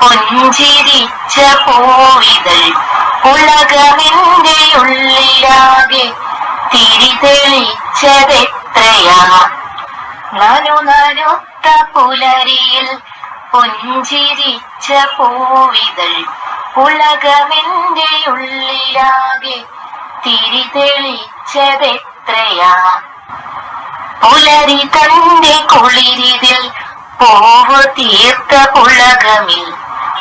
പുഞ്ചിരിച്ച പൂവിതൾ ഉലകമെന്റെ ഉള്ളിലാകെ തിരിതെളിച്ചതെത്രയാ? നനു നനുത്ത പുലരിയിൽ പുഞ്ചിരിച്ച പൂവിതൾ ഉലകമെന്റെ ഉള്ളിലാകെ തിരിതെളിച്ചതെത്രയാ? പുലരി തന്റെ കുളിരിതിൽ പൂവ് തീർത്ത പുളകമിൽ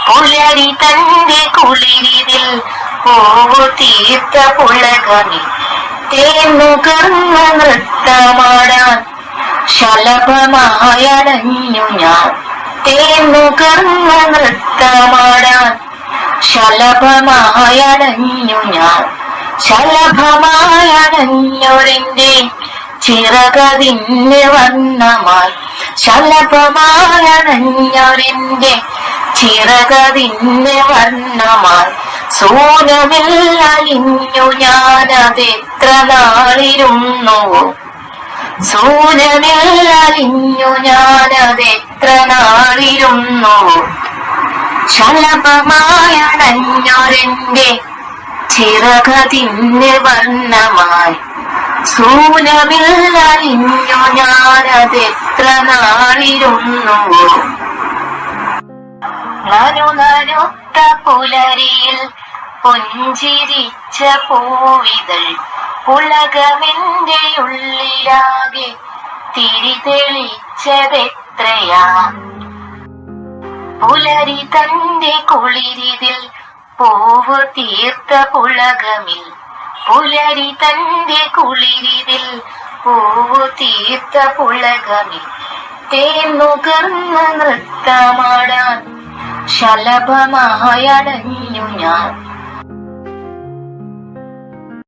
പുലരി തന്റെ കുളിരിതിൽ പോവു തീർത്ത പുളകമിൽ തേനുകർന്ന നൃത്തമാടാൻ ശലഭമായണഞ്ഞു ഞാൻ. തേനുകർന്ന നൃത്തമാടാൻ ശലഭമായണഞ്ഞു ഞാൻ. ശലഭമായണഞ്ഞൊരെന്റെ ചിറകതിന് വർണമായി ശലഭമായണഞ്ഞൊരെന്റെ ചിറകതിന്റെ വർണമായി സൂനമില്ലലിഞ്ഞു ഞാനതെത്ര നാളിരുന്നു? സൂര്യനില്ലലിഞ്ഞു ഞാനതെത്ര നാളിരുന്നു? ശലഭമായണഞ്ഞൊരെന്റെ ചിറകതിന്റെ വർണമായി സൂര്യമില്ലലിഞ്ഞു ഞാനതെത്ര നാളിരുന്നു? നനു നനുത്ത പുലരിയിൽ പുഞ്ചിരിച്ച പൂവിതൾ ഉലകമെന്റെ ഉള്ളിലാകെ തിരിതെളിച്ചതെത്രയാ? പുലരി തന്റെ കുളിരിതിൽ പൂവ് തീർത്ത പുളകമിൽ പുലരി തന്റെ കുളിരിതിൽ പൂവു തീർത്ത പുളകമിൽ തേന്നുകർന്ന നൃത്തമാടാൻ ശലഭമായടഞ്ഞു ഞാൻ.